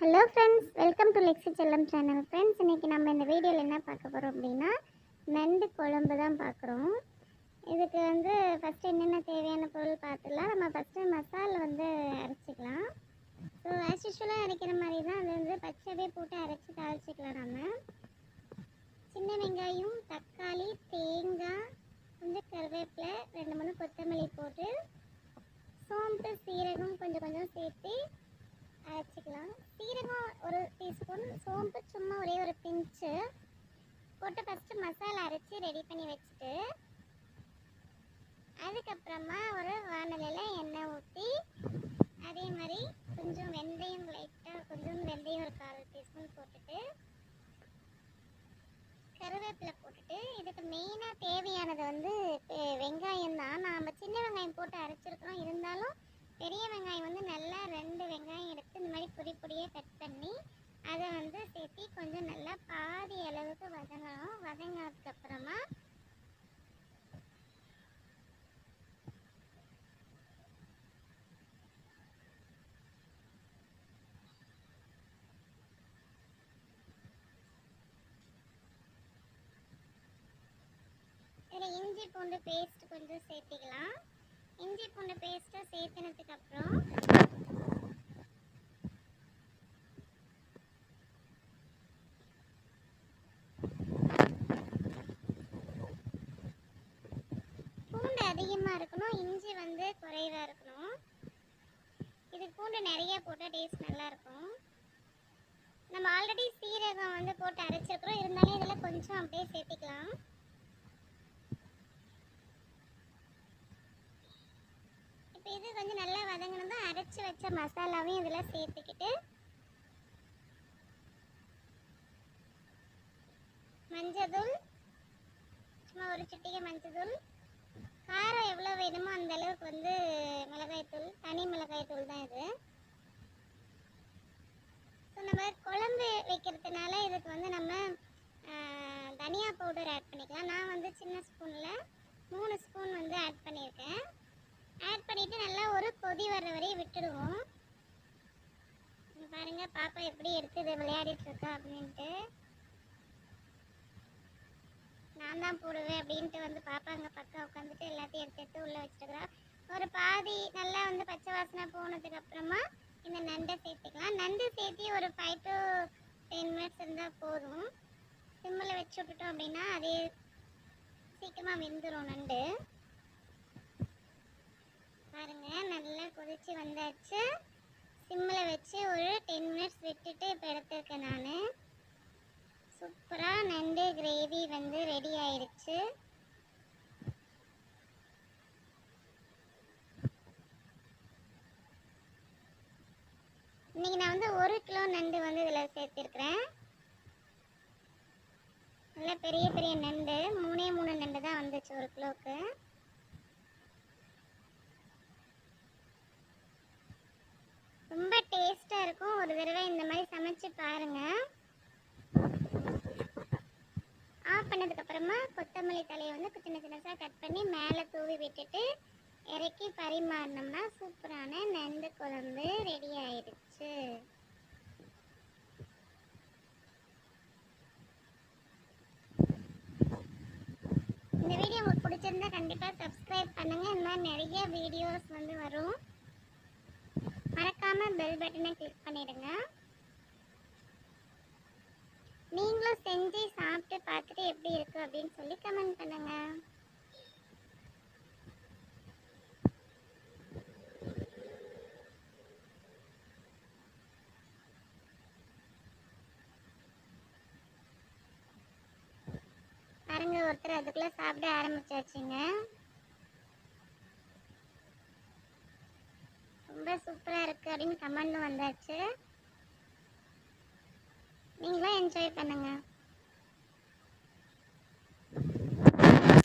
Hello friends welcome to Lexi Chellam channel friends இன்றைக்கி நம்ம இந்த வீடியோவில் என்ன பார்க்க போகிறோம் அப்படின்னா நண்டு குழம்பு தான் பார்க்குறோம். இதுக்கு வந்து ஃபஸ்ட்டு என்னென்ன தேவையான பொருள் பார்த்துடலாம். நம்ம ஃபஸ்ட்டு மசாலா வந்து அரைச்சிக்கலாம். ஸோ ஆஸ் யூஷுவலாக அரைக்கிற மாதிரி தான். அது வந்து பச்சைவே போட்டு அரைச்சி தாளிச்சிக்கலாம் நம்ம. சின்ன வெங்காயம் தக்காளி தேங்காய் கொஞ்சம் கருவேப்பிலை ரெண்டு மூணு கொத்தமல்லி போட்டு சோம்பு சீரகம் கொஞ்சம் கொஞ்சம் சேர்த்து அரைச்சிக்கலாம். சீரகம் ஒரு டீஸ்பூன் சோம்பு சும்மா ஒரே ஒரு பிஞ்சு போட்டு ஃபஸ்ட்டு மசாலா அரைச்சி ரெடி பண்ணி வச்சுட்டு அதுக்கப்புறமா ஒரு வானலியில் எண்ணெய் ஊற்றி அதே மாதிரி கொஞ்சம் வெந்தயம் லைட்டாக கொஞ்சம் வெந்தயம் ஒரு கால் டீஸ்பூன் போட்டுட்டு கருவேப்பிலை போட்டுட்டு இதுக்கு மெயினாக தேவையானது வந்து வெங்காயம் தான் நாம் சின்ன வெங்காயம் போட்டு அரைச்சிருக்கிறோம். இருந்தாலும் பெரிய வெங்காயம் வந்து நல்லா ரெண்டு வெங்காயம் எடுத்து இந்த மாதிரி பொடி பொடியாக கட் பண்ணி அதை வந்து சேர்த்து கொஞ்சம் நல்லா பாதி அளவுக்கு வதங்கணும். வதங்கினதுக்கப்புறமா இதில் இஞ்சி பூண்டு பேஸ்ட் கொஞ்சம் சேர்த்திக்கலாம். இஞ்சி பூண்டு பேஸ்ட்டை சேர்த்து அப்புறம் பூண்டு அதிகமாக இருக்கணும் இஞ்சி வந்து குறைவாக இருக்கணும். இதுக்கு பூண்டு நிறைய போட்டால் டேஸ்ட் நல்லாயிருக்கும் நம்ம ஆல்ரெடி சீரகம் வந்து போட்டு அரைச்சிருக்கிறோம். இருந்தாலும் இதில் கொஞ்சம் அப்படியே சேர்த்திக்கலாம். இப்போ இது கொஞ்சம் நல்லா வதங்கினதும் அரைச்சி வச்ச மசாலாவையும் இதில் சேர்த்துக்கிட்டு மஞ்சத்தூள் சும்மா ஒரு சிட்டிகை மஞ்சத்தூள் காரம் எவ்வளோ வேணுமோ அந்த அளவுக்கு வந்து மிளகாய்த்தூள் தனி மிளகாய்த்தூள் தான் இது. ஸோ நம்ம குழம்பு வைக்கிறதுனால இதுக்கு வந்து நம்ம தனியா பவுடர் ஆட் பண்ணிக்கலாம். நான் வந்து சின்ன ஸ்பூனில் மூணு ஸ்பூன் வந்து ஆட் பண்ணியிருக்கேன். ஆட் பண்ணிவிட்டு நல்லா ஒரு கொதி வர்ற வரையும் விட்டுடுவோம். பாருங்கள் பாப்பா எப்படி எடுத்து விளையாடிட்டு இருக்கா அப்படின்ட்டு. நான் தான் போடுவேன் அப்படின்ட்டு வந்து பாப்பா அங்கே பக்கம் உட்காந்துட்டு எல்லாத்தையும் எடுத்து எடுத்து உள்ளே வச்சுட்டுக்கிறா ஒரு பாதி நல்லா வந்து பச்சை வாசனை போனதுக்கு அப்புறமா இந்த நண்டை சேர்த்துக்கலாம். நண்டு சேர்த்து ஒரு ஃபைவ் டு டென் மினிட்ஸ் இருந்தால் போதும். சிம்மில் வச்சு விட்டுட்டோம் அப்படின்னா அதே சீக்கிரமாக வெந்துடும் நண்டு. பாருங்கள் நல்லா கொதிச்சு வந்தாச்சு. சிம்மில் வச்சு ஒரு டென் மினிட்ஸ் விட்டுட்டு இப்போ எடுத்திருக்கேன் நான் சூப்பராக நண்டு கிரேவி வந்து ரெடி ஆயிடுச்சு இன்னைக்கு நான் வந்து ஒரு கிலோ நண்டு வந்து இதில் சேர்த்துருக்குறேன். நல்லா பெரிய பெரிய நண்டு. மூணே மூணு நண்டு தான் வந்துச்சு ஒரு கிலோவுக்கு. ரொம்ப டேஸ்ட்டாக இருக்கும். ஒரு தடவை இந்த மாதிரி சமைச்சு பாருங்க. ஆஃப் பண்ணதுக்கப்புறமா கொத்தமல்லி தலையை வந்து சின்ன சின்னதாக கட் பண்ணி மேலே தூவி விட்டுட்டு இறக்கி பரிமாறினோம்னா சூப்பரான நண்டு குழம்பு ரெடி ஆயிடுச்சு இந்த வீடியோ இருந்தால் கண்டிப்பாக சப்ஸ்கிரைப் பண்ணுங்கள் இந்த மாதிரி நிறைய வீடியோஸ் வந்து வரும். மறக்காமல் பெல் பட்டனை கிளிக் பண்ணிடுங்க. நீங்களும் செஞ்சு சாப்பிட்டு பார்த்துட்டு எப்படி இருக்கு அப்படின்னு சொல்லி கமெண்ட் பண்ணுங்கள் ஒருத்தர் அதுக்குள்ள சாப்பிட ஆரம்பிச்சாச்சுங்க. ரொம்ப சூப்பரா இருக்கு அப்படின்னு கமெண்ட் வந்தாச்சு. நீங்களும் என்ஜாய் பண்ணுங்க.